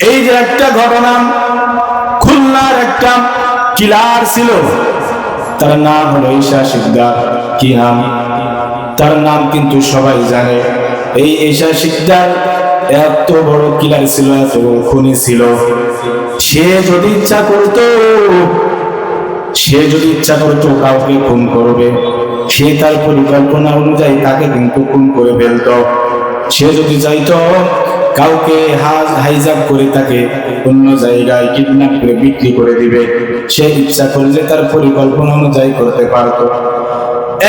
এই যে একটা ঘটনা, খুলনার একটা কিলার ছিল। তার নাম হলো ঈশা সিকদার কি নাম? তার নাম কিন্তু সবাই জানে। এই ঈশা সিকদার এত বড় কিলার ছিল, এত বড় খুনি ছিল। সে যদি ইচ্ছা করতো, সে যদি ইচ্ছা করতো কাউকে খুন করবে, সে তার পরিকল্পনা অনুযায়ী তাকে কিন্তু খুন করে ফেলতো। সে যদি চাইতো কাউকে হাইজাক করে তাকে অন্য জায়গায় কিডন্যাপ করে বিক্রি করে দিবে। সে ইচ্ছা করলে তার পরিকল্পনা অনুযায়ী করতে পারতো।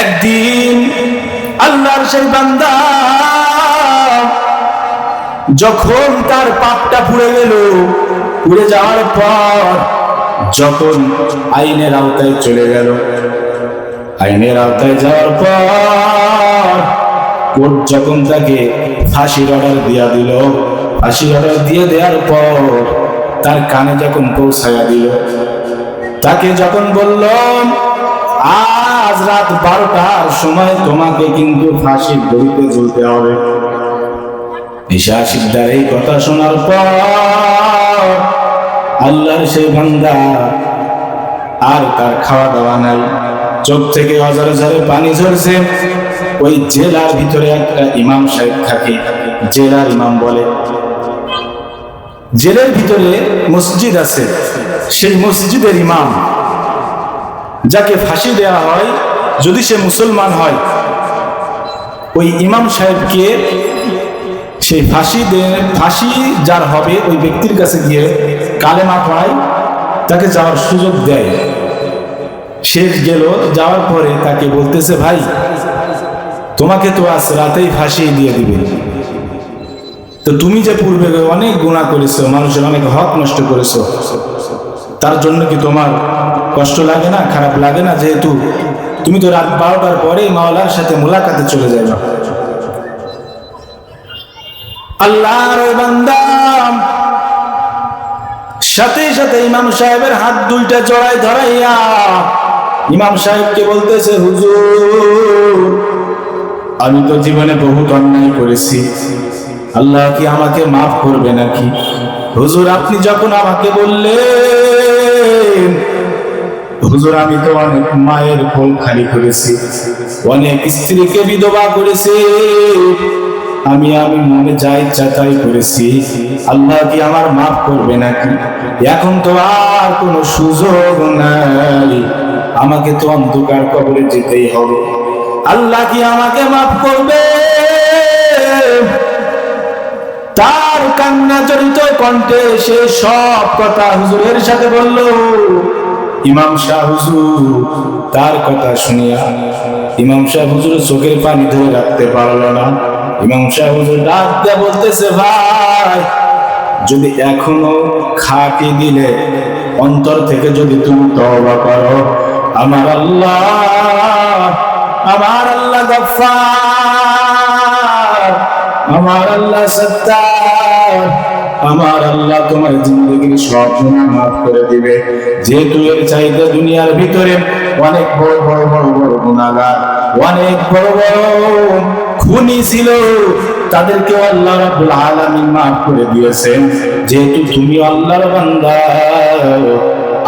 একদিন আল্লাহর সেই বান্দা যখন তার পাপটা পুড়ে গেল, পুড়ে যাওয়ার পর যখন আইনের আওতায় চলে গেল, আইনের আওতায় যাওয়ার পর কোর্ট যখন তাকে ফাঁসির অর্ডার দিয়া দিল, ফাঁসির অর্ডার দিয়ে দেওয়ার পর তার কানে যখন পৌঁছায়া দিল, তাকে যখন বলল, আজ রাত বারোটার সময় তোমাকে কিন্তু ফাঁসির দড়িতে ঝুলতে হবে। ঈশা সিদ্ধার এই কথা শোনার পর আল্লাহর সে বান্দা আর তার খাওয়া দাওয়া নাই। চোখ থেকে হাজার হাজারে পানি ঝরছে। ওই জেলার ভিতরে একটা ইমাম সাহেব থাকে, জেলার ইমাম বলে। জেলের ভিতরে মসজিদ আছে, সেই মসজিদের ইমাম, যাকে ফাঁসি দেওয়া হয়, যদি সে মুসলমান হয়, ওই ইমাম সাহেবকে সেই ফাঁসি ফাঁসি যার হবে, ওই ব্যক্তির কাছে গিয়ে কালেমা পড়ায়, তাকে যাওয়ার সুযোগ দেয়। সে গেল, যাওয়ার পরে তাকে বলতেছে, ভাই তোমাকে তো আজ রাতেই ফাঁসি দিয়ে দিবে। তো তুমি যে পূর্বে অনেক গুণা করেছ, মানুষের অনেক হক নষ্ট করেছ, তার জন্য কি তোমার কষ্ট লাগে না, খারাপ লাগে না? যেহেতু তুমি তো রাত বারোটার পরেই মাওলার সাথে মোলাকাতে চলে যাবে। আল্লাহর ওই বান্দা, সাথে সাথে ইমাম সাহেবের হাত দুইটা জড়াই ধরাইয়া, ইমাম সাহেবকে বলতেছে, হুজুর আমি তো জীবনে বহুত অন্যায় করেছি। আল্লাহ কি আমাকে মাফ করবে নাকি? হুজুর, আপনি যখন আমাকে বললেন, হুজুর, আমি তো অনেক মায়ের কোল খালি করেছি, অনেক স্ত্রীকে বিধবা করেছি, আমি আমি মনে যা ইচ্ছা তাই করেছি, আল্লাহ কি আমার মাফ করবে নাকি? এখন তো আর কোনো সুযোগ নাই। আমাকে তো অন্ধকার কবরে যেতেই হবে। আল্লাহ কি আমাকে মাফ করবে? তার কান্না জড়িত কণ্ঠে সে সব কথা হুজুরের সাথে বলল, ইমাম শাহ হুজুর, তার কথা শুনিয়া ইমাম শাহ হুজুর চোখের পানি ধরে রাখতে পারল না। ইমাম শাহ হুজুর ডাক দিয়ে বলতেছে, ভাই, যদি এখনও খাটি দিলে অন্তর থেকে যদি তুমি তওবা করো, আমার আল্লাহ আমার আল্লাহ গফফার, আমার আল্লাহ সত্তার, আমার আল্লাহ তোমার জিন্দগির সব মাফ করে দিবে। যেহেতু এর চাইতে দুনিয়ার ভিতরে অনেক বড় বড় বড় বড় গুণাগার অনেক বড় বড় খুনি ছিল তাদেরকে আল্লাহ রাব্বুল আলামিন মাফ করে দিয়েছেন। যেহেতু তুমি আল্লাহর বান্দা,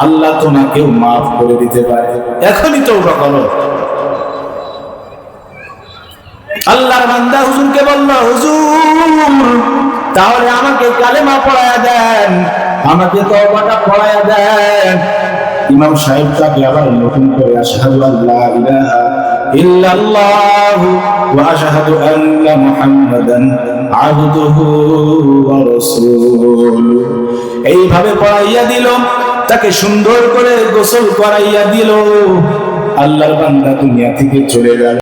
আল্লাহ তোমাকেও মাফ করে দিতে পারে। এখনই তওবা করো। আল্লাহর বান্দা হুজুরকে বলল, হুজুর, তাহলে আমাকে কালেমা পড়ায়া দেন, আমাকে তওবাটা পড়ায়া দেন। ইমাম সাহেব তাকে আবার নতুন করে আশহাদু আল্লাহ ইলাহা ইল্লাল্লাহু ওয়া আশহাদু আন্না মুহাম্মাদান আবদুহু ওয়া রাসূলুহু। এইভাবে পড়াইয়া দিল, তাকে সুন্দর করে গোসল করাইয়া দিল। আল্লাহর বান্দা দুনিয়া থেকে চলে গেল।